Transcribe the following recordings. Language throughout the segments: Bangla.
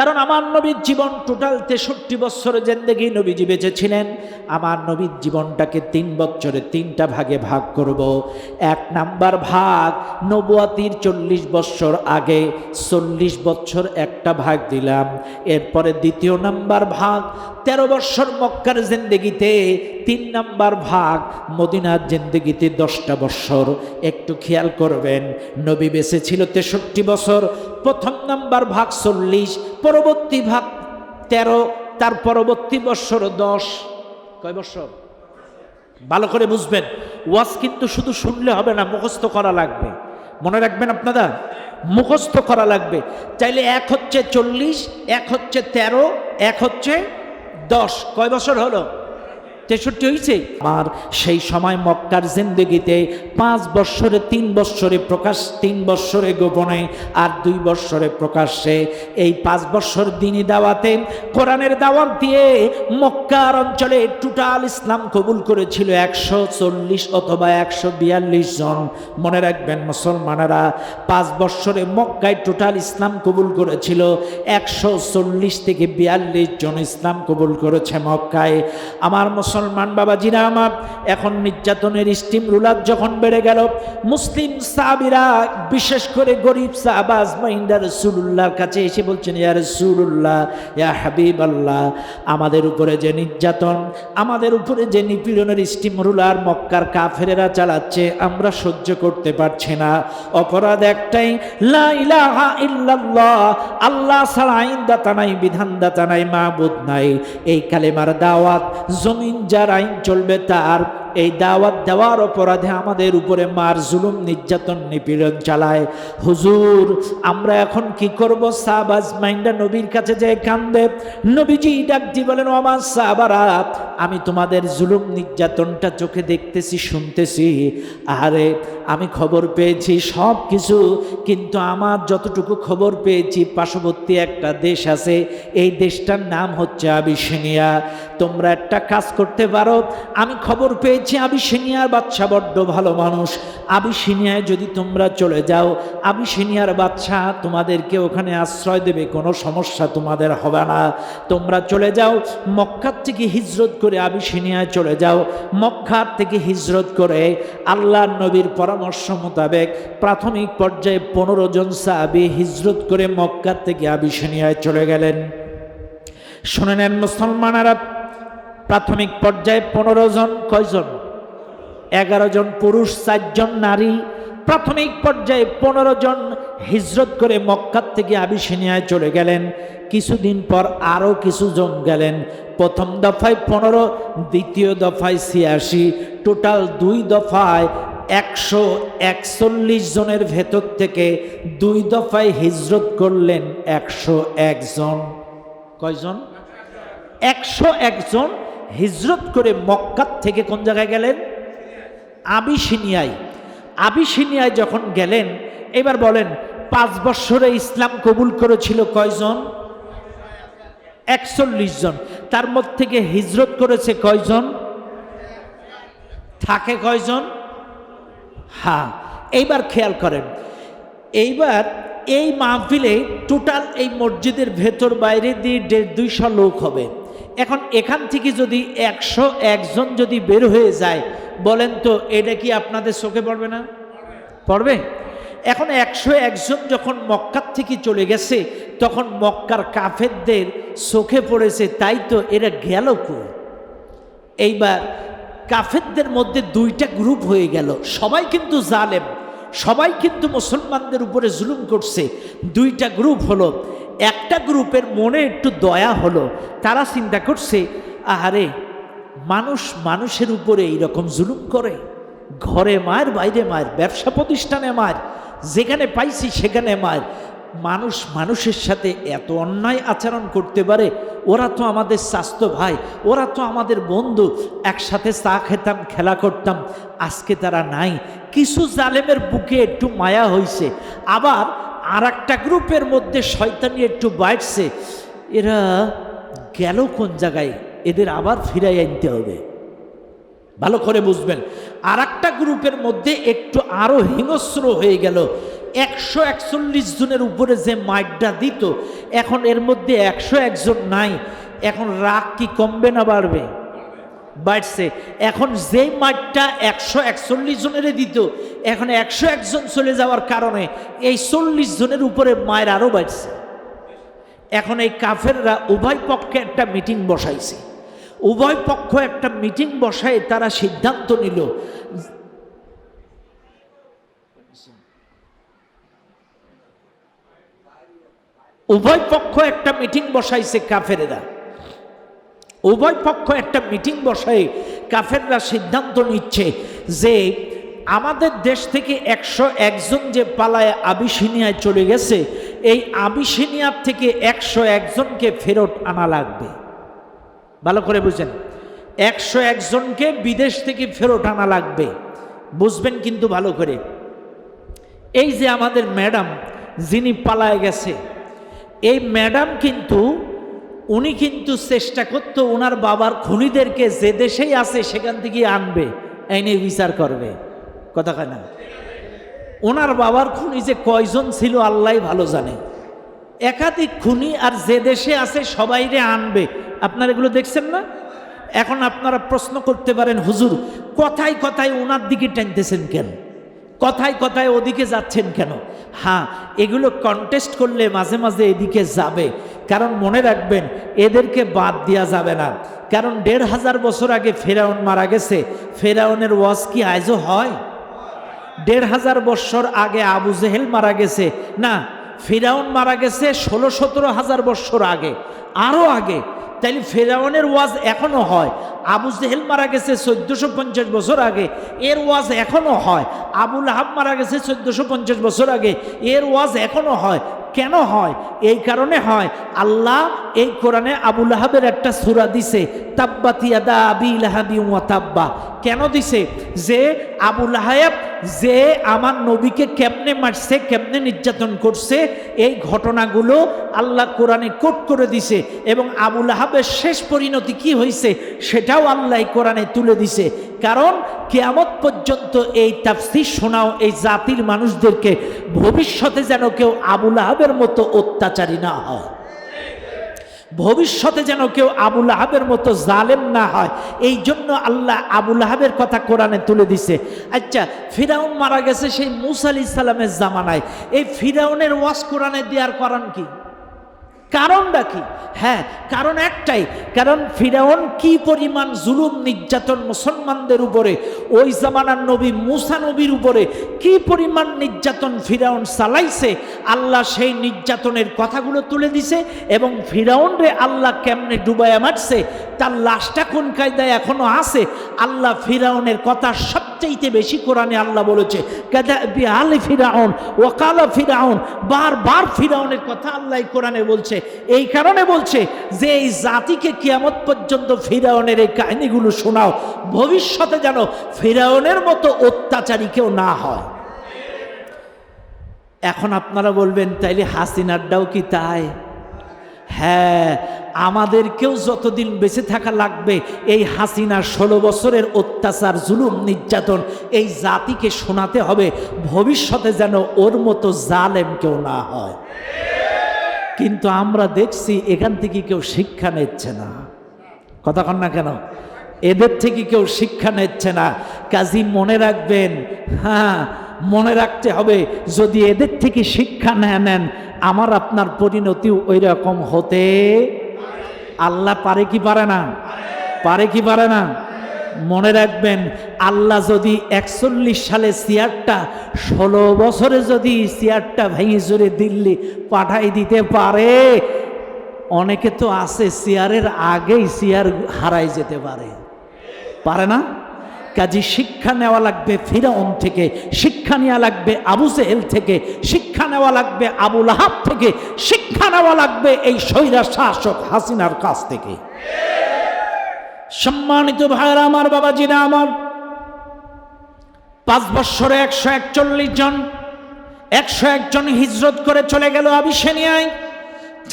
কারণ আমার নবীর জীবন টোটাল তেষট্টি বছর জেন্দেগি নবীজি বেঁচেছিলেন। আমার নবীর জীবনটাকে তিন বছরে তিনটা ভাগে ভাগ করব। এক নাম্বার ভাগ নবুয়াতির চল্লিশ বছর আগে চল্লিশ বছর একটা ভাগ দিলাম। এরপরে দ্বিতীয় নাম্বার ভাগ তেরো বৎসর মক্কার জেন্দেগিতে, তিন নাম্বার ভাগ মদিনার জেন্দেগিতে দশটা বৎসর একটু খেয়াল করবেন, নবী বেঁচে ছিল তেষট্টি বছর, প্রথম নাম্বার ভাগ চল্লিশ, পরবর্তী ভাগ তেরো, তার পরবর্তী বছর দশ। কয় বৎসর ভালো করে বুঝবেন, ওয়াজ কিন্তু শুধু শুনলে হবে না, মুখস্থ করা লাগবে। মনে রাখবেন আপনারা, মুখস্থ করা লাগবে। চাইলে এক হচ্ছে চল্লিশ, এক হচ্ছে তেরো, এক হচ্ছে দশ। কয় বছর হলো? তেষট্টি হয়েছে আর সেই সময় মক্কার জিন্দগিতে পাঁচ বৎসরে, তিন বৎসরে প্রকাশ, তিন বৎসরে গোপনে আর দুই বৎসরে প্রকাশ্যে। এই পাঁচ বৎসর দিনই দাওয়াতে, কোরআনের দাওয়াত দিয়ে মক্কার অঞ্চলে টোটাল ইসলাম কবুল করেছিল একশো চল্লিশ অথবা একশো বিয়াল্লিশ জন। মনে রাখবেন মুসলমানেরা পাঁচ বৎসরে মক্কায় টোটাল ইসলাম কবুল করেছিল একশো চল্লিশ থেকে বিয়াল্লিশ জন ইসলাম কবুল করেছে মক্কায়। আমার মুসলমান বাবাজিরা আমার, এখন নির্যাতনের স্টিম রুলার যখন বেড়ে গেল, মুসলিম সাহাবিরা বিশেষ করে গরিব সাহাবাজ মাইন্ডা রসুল্লাহর কাছে এসে বলছেন, ইয়া রসুল্লাহ ইয়া হাবিব আল্লাহ আমাদের উপরে যে নির্যাতন, আমাদের উপরে যে নিপীড়নের স্টিম রুলার মক্কার কাফেরেরা চালাচ্ছে, আমরা সহ্য করতে পারছি না। অপরাধ একটাই, লা ইলাহা ইল্লাল্লাহ, আল্লাহ ছাড়া আইনদাতা নাই, বিধানদাতা নাই মাহবুদ নাই। এই কালেমার দাওয়াত, জমিন যার আইন চলবে তার এই দাওয়াত দেওয়ার অপরাধে আমাদের উপরে মার জুলুম, নির্যাতন, নিপীড়ন চালায়। হুজুর, আমরা এখন কি করব? সাহবাজ মাইন্ডা নবীর কাছে যে কান্দে। নবীজি ডাকজি বলেন, ও আমার সাহাবারা আমি তোমাদের জুলুম, নির্যাতনটা চোখে দেখতেছি, শুনতেছি। আরে, আমি খবর পেয়েছি সব কিছু, কিন্তু আমার যতটুকু খবর পেয়েছি, পার্শ্ববর্তী একটা দেশ আছে। এই দেশটার নাম হচ্ছে আবিসিনিয়া। তোমরা একটা কাজ করতে পারো। আমি খবর পেয়েছি আবিসিনিয়ার বাচ্চা বড্ড ভালো মানুষ। আবিসিনিয়ায় যদি তোমরা চলে যাও, আবিসিনিয়ার বাচ্চা তোমাদেরকে ওখানে আশ্রয় দেবে, কোনো সমস্যা তোমাদের হবে না। তোমরা চলে যাও, মক্কার থেকে হিজরত করে আবিসিনিয়ায় চলে যাও। মক্কার থেকে হিজরত করে আল্লাহ নবীর পরামর্শ মোতাবেক প্রাথমিক পর্যায়ে পনেরো জন সাহাবি হিজরত করে মক্কার থেকে আবিসিনিয়ায় চলে গেলেন। শুনে নেন মুসলমানেরা প্রাথমিক পর্যায়ে পনেরো জন, কয়জন? এগারো জন পুরুষ চারজন নারী। প্রাথমিক পর্যায়ে পনেরো জন হিজরত করে মক্কার থেকে আবিসিনিয়ায় চলে গেলেন। কিছুদিন পর আরও কিছু জন গেলেন। প্রথম দফায় পনেরো, দ্বিতীয় দফায় ছিয়াশি। টোটাল দুই দফায় একশো একচল্লিশ জনের ভেতর থেকে দুই দফায় হিজরত করলেন একশো একজন কয়জন? একশো একজন হিজরত করে মক্কাত থেকে কোন জায়গায় গেলেন? আবিসিনিয়ায়। আবিসিনিয়ায় যখন গেলেন, এবার বলেন, পাঁচ বছরে ইসলাম কবুল করেছিল কয়জন? একচল্লিশ জন। তার মধ্যে থেকে হিজরত করেছে কয়জন? থাকে কয়জন? হ্যাঁ এইবার খেয়াল করেন। এইবার এই মাহফিলে টোটাল এই মসজিদের ভেতর বাইরে দিয়ে দেড় দুইশো লোক হবে। এখন এখান থেকে যদি একশো একজন যদি বের হয়ে যায়, বলেন তো এটা কি আপনাদের চোখে পড়বে না? পড়বে? এখন একশো একজন যখন মক্কার থেকে চলে গেছে, তখন মক্কার কাফেরদের চোখে পড়েছে, তাই তো এরা গেল কই? এইবার কাফেরদের মধ্যে দুইটা গ্রুপ হয়ে গেল। সবাই কিন্তু জালেম, সবাই কিন্তু মুসলমানদের উপরে জুলুম করছে। দুইটা গ্রুপ হলো একটা গ্রুপের মনে একটু দয়া হলো, তারা চিন্তা করছে, আহারে, মানুষ মানুষের উপরে এইরকম জুলুম করে, ঘরে মায়ের, বাইরে মায়ের, ব্যবসা প্রতিষ্ঠানে মার যেখানে পাইছি সেখানে মার মানুষ মানুষের সাথে এত অন্যায় আচরণ করতে পারে, ওরা তো আমাদের স্বাস্থ্য ভাই, ওরা তো আমাদের বন্ধু, একসাথে চা খেতাম, খেলা করতাম, আজকে তারা নাই। কিছু জালেমের বুকে একটু মায়া হয়েছে আবার আর একটা গ্রুপের মধ্যে শয়তানি একটু বাড়ছে। এরা গেল কোন জায়গায়? এদের আবার ফিরাই আনতে হবে। ভালো করে বুঝবেন। আর একটা গ্রুপের মধ্যে একটু আরও হিংস্র হয়ে গেল। একশো একচল্লিশ জনের উপরে যে মাইটটা দিত, এখন এর মধ্যে একশো একজন নাই। এখন রাগ কি কমবে না বাড়বে? বাড়ছে। এখন যে মাঠটা একশো একচল্লিশ জনের দিত, এখন একশো একজন চলে যাওয়ার কারণে এই চল্লিশ জনের উপরে মায়ের আরও বাড়ছে। এখন এই কাফেররা উভয় পক্ষে একটা মিটিং বসাইছে। উভয় পক্ষ একটা মিটিং বসায় তারা সিদ্ধান্ত নিল, উভয় পক্ষ একটা মিটিং বসাইছে কাফেরেরা। উভয় পক্ষ একটা মিটিং বসায়, কাফেররা সিদ্ধান্ত নিচ্ছে যে আমাদের দেশ থেকে একশো একজন যে পালায় আবিসিনিয়ায় চলে গেছে, এই আবিসিনিয়ার থেকে একশো একজনকে ফেরত আনা লাগবে। ভালো করে বুঝেন, একশো একজনকে বিদেশ থেকে ফেরত আনা লাগবে। বুঝবেন কিন্তু ভালো করে। এই যে আমাদের ম্যাডাম, যিনি পালায় গেছে, এই ম্যাডাম কিন্তু উনি কিন্তু চেষ্টা করতো ওনার বাবার খুনিদেরকে যে দেশেই আছে সেখান থেকে আনবে এনে বিচার করবে। কথা কেনা ওনার বাবার খুনি যে কয়জন ছিল আল্লাহ ভালো জানে। একাধিক খুনি আর যে দেশে আছে সবাইরে আনবে। আপনারা এগুলো দেখছেন না? এখন আপনারা প্রশ্ন করতে পারেন, হুজুর, কথায় কথায় ওনার দিকে টানতেছেন কেন? কথায় কথায় ওদিকে যাচ্ছেন কেন? হ্যাঁ এগুলো কন্টেস্ট করলে মাঝে মাঝে এদিকে যাবে। কারণ মনে রাখবেন, এদেরকে বাদ দেওয়া যাবে না। কারণ দেড় হাজার বছর আগে ফেরাউন মারা গেছে। ফেরাউনের ওয়াজ কি আজও হয়? দেড় হাজার বৎসর আগে আবু জেহেল মারা গেছে। না, ফেরাউন মারা গেছে ষোলো সতেরো হাজার বৎসর আগে, আরও আগে। তাইলে ফেরাউনের ওয়াজ এখনও হয়। আবু জেহেল মারা গেছে চোদ্দোশো পঞ্চাশ বছর আগে, এর ওয়াজ এখনও হয়। আবুল আহাব মারা গেছে চোদ্দোশো পঞ্চাশ বছর আগে, এর ওয়াজ এখনও হয়। কেন হয়? এই কারণে হয়। আল্লাহ এই কোরআনে আবুল আহাবের একটা সুরা দিছে তাব্বাতিয়াদা আবি লাহাবি ওয়া তাব্বা। কেন দিছে? যে আবুল আহাব যে আমার নবীকে কেমনে মারছে, কেমনে নির্যাতন করছে, এই ঘটনাগুলো আল্লাহ কোরআনে কোট করে দিছে এবং আবুল আহাবের শেষ পরিণতি কি হয়েছে সেটাও আল্লাহ কোরআনে তুলে দিছে। কারণ কেয়ামত পর্যন্ত এই তাফসির শোনাও এই জাতির মানুষদেরকে ভবিষ্যতে যেন কেউ আবুল আহাবের মতো অত্যাচারী না হয়। ভবিষ্যতে যেন কেউ আবুল আহাবের মতো জালেম না হয়। এই জন্য আল্লাহ আবুল আহাবের কথা কোরআনে তুলে দিছে। আচ্ছা ফিরাউন মারা গেছে সেই মুসা আলি সালামের জামানায়। এই ফিরাউনের ওয়াজ কোরআনে দেওয়ার কারণ কি? কারণটা কি? হ্যাঁ কারণ একটাই, কারণ ফিরাউন কি পরিমাণ জুলুম নির্যাতন মুসলমানদের উপরে, ওই জামানার নবী মুসা নবীর উপরে কি পরিমাণ নির্যাতন ফিরাউন চালাইছে, আল্লাহ সেই নির্যাতনের কথাগুলো তুলে দিছে এবং ফিরাউন রে আল্লাহ কেমনে ডুবাইয়া মারছে, তার লাশটা কোন কায়দায় এখনও আছে, আল্লাহ ফিরাউনের কথা সবচাইতে বেশি কোরআনে আল্লাহ বলেছে বিহালি ফিরাউন ফিরাউন। ফিরাউনের কথা আল্লাহ কোরআনে বলছে। এই কারণে বলছে যে, এই জাতিকে কিয়ামত পর্যন্ত ফিরাউনের এই কাহিনীগুলো শোনাও। ভবিষ্যতে যেন ফিরাউনের মতো অত্যাচারী কেউ না হয়। এখন আপনারা বলবেন, তাইলে হাসিনারটাও কি তাই? হ্যাঁ আমাদেরকেও যতদিন বেঁচে থাকা লাগবে, এই হাসিনা ষোলো বছরের অত্যাচার, জুলুম, নির্যাতন, এই জাতিকে শোনাতে হবে, ভবিষ্যতে যেন ওর মতো জালেম কেউ না হয়। কিন্তু আমরা দেখছি এখান থেকে কেউ শিক্ষা নিচ্ছে না। কথা কন না কেন? এদের থেকে কেউ শিক্ষা নিচ্ছে না। কাজী মনে রাখবেন হ্যাঁ মনে রাখতে হবে, যদি এদের থেকে শিক্ষা না নেন, আমার আপনার পরিণতি ওই রকম হতে আল্লাহ পারে কি পারে না? পারে কি পারে না? মনে রাখবেন, আল্লাহ যদি একচল্লিশ সালে চেয়ারটা ষোলো বছরে যদি চেয়ারটা ভেঙে জুড়ে দিল্লি পাঠাই দিতে পারে, অনেকে তো আছে চেয়ারের আগেই চেয়ার হারাই যেতে পারে। পারে না? কাজী শিক্ষা নেওয়া লাগবে ফিরাউন থেকে, শিক্ষা নেওয়া লাগবে আবু জেহেল থেকে, শিক্ষা নেওয়া লাগবে আবুল আহাব থেকে, শিক্ষা নেওয়া লাগবে এই স্বৈরা শাসক হাসিনার কাছ থেকে। সম্মানিত ভাইয়েরা, আমার বাবাজিরা, আমার পাঁচ বৎসরে একশো একচল্লিশ জন, একশো একজন হিজরত করে চলে গেল আবিসেনিয়ায়।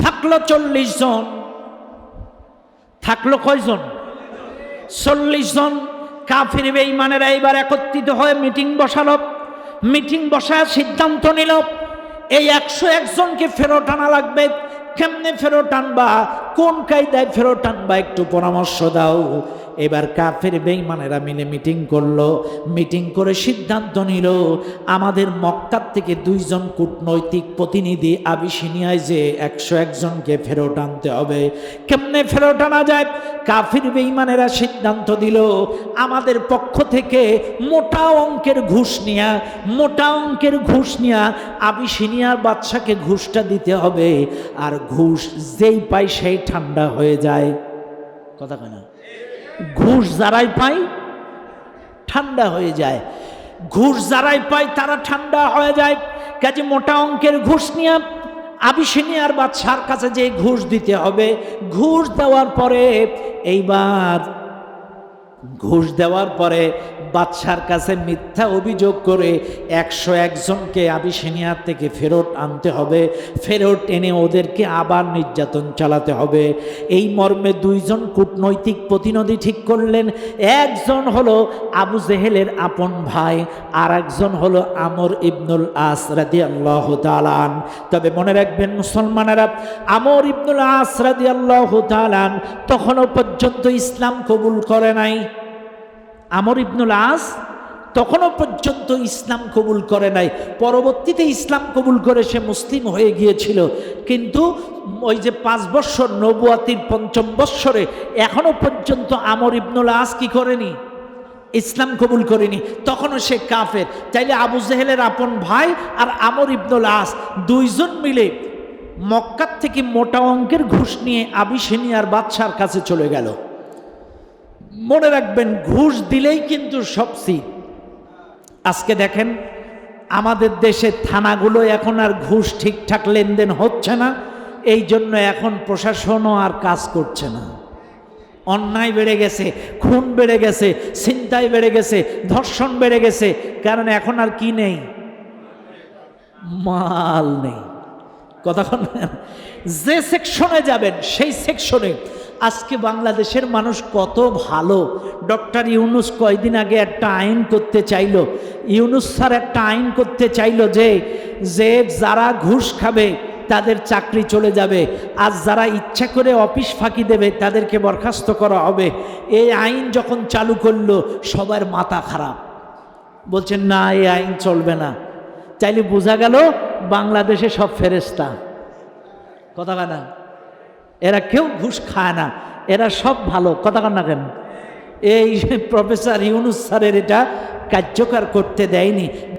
থাকল চল্লিশ জন। থাকল কয়জন? চল্লিশ জন। কাফির বেঈমানেরা এইবার একত্রিত হয়ে মিটিং বসালো। মিটিং বসায় সিদ্ধান্ত নিল, এই একশো একজনকে ফেরত আনা লাগবে। কেমনে ফেরত টানবা কোন কায়দায় ফেরত আনবা? একটু পরামর্শ দাও। এবার কাফের বেইমানেরা মিলে মিটিং করল, মিটিং করে সিদ্ধান্ত নিল, আমাদের মক্কার থেকে দুইজন কূটনৈতিক প্রতিনিধি আবিসিনিয়ায় যে একশো একজনকে ফেরত আনতে হবে। কেমনে ফেরত আনা যায়? কাফির বেইমানেরা সিদ্ধান্ত দিল, আমাদের পক্ষ থেকে মোটা অঙ্কের ঘুষ নিয়া, মোটা অঙ্কের ঘুষ নিয়া, আবিসিনিয়ার বাচ্চাকে ঘুষটা দিতে হবে। আর ঘুষ যেই পায় সেই ঠান্ডা হয়ে যায়। কথা কয় ঘুষ যারাই পায়, ঠান্ডা হয়ে যায়। ঘুষ যারাই পায়, তারা ঠান্ডা হয়ে যায়। কাজে মোটা অঙ্কের ঘুষ নিয়ে আবিসিনিয়ার বাচ্চার কাছে যে ঘুষ দিতে হবে। ঘুষ দেওয়ার পরে এইবার ঘুষ দেওয়ার পরে বাদশার কাছে মিথ্যা অভিযোগ করে একশো একজনকে আবিসিনিয়ার থেকে ফেরত আনতে হবে। ফেরত এনে ওদেরকে আবার নির্যাতন চালাতে হবে। এই মর্মে দুইজন কূটনৈতিক প্রতিনিধি ঠিক করলেন, একজন হলো আবু জেহেলের আপন ভাই আর একজন হলো আমর ইবনুল আস রাদি আল্লাহ তালান তবে মনে রাখবেন মুসলমানেরা, আমর ইবনুল আস রাদি আল্লাহ তালান তখনও পর্যন্ত ইসলাম কবুল করে নাই। আমর ইবনুল আস তখনও পর্যন্ত ইসলাম কবুল করে নাই। পরবর্তীতে ইসলাম কবুল করে সে মুসলিম হয়ে গিয়েছিল। কিন্তু ওই যে পাঁচ বৎসর নবুয়াতির পঞ্চম বৎসরে এখনও পর্যন্ত আমর ইবনুল আস কি করেনি? ইসলাম কবুল করেনি। তখনও সে কাফের। চাইলে আবু জেহেলের আপন ভাই আর আমর ইবনুল আস দুইজন মিলে মক্কার থেকে মোটা অঙ্কের ঘুষ নিয়ে আবিসেনিয়ার বাদশার কাছে চলে গেল। মনে রাখবেন, ঘুষ দিলেই কিন্তু সব সিট আজকে দেখেন, আমাদের দেশের থানাগুলো এখন আর ঘুষ ঠিকঠাক লেনদেন হচ্ছে না, এই জন্য এখন প্রশাসনও আর কাজ করছে না। অন্যায় বেড়ে গেছে, খুন বেড়ে গেছে, ছিনতাই বেড়ে গেছে, ধর্ষণ বেড়ে গেছে, কারণ এখন আর কি নেই? মাল নেই। কথা যে সেকশনে যাবেন, সেই সেকশনে আজকে বাংলাদেশের মানুষ কত ভালো। ডক্টর ইউনুস কয়দিন আগে একটা আইন করতে চাইলো। ইউনুস স্যার একটা আইন করতে চাইলো যে যে যারা ঘুষ খাবে, তাদের চাকরি চলে যাবে। আর যারা ইচ্ছা করে অফিস ফাঁকি দেবে, তাদেরকে বরখাস্ত করা হবে। এই আইন যখন চালু করল, সবার মাথা খারাপ। বলছেন, না, এই আইন চলবে না। চাইলে বোঝা গেল বাংলাদেশে সব ফেরেস্তা কথা কানা এরা কেউ ঘুষ খায় না। এরা সব ভালো। কথা কান্না কেন? এই প্রফেসর ইউনুস স্যারের এটা কার্যকর করতে দেয়নি।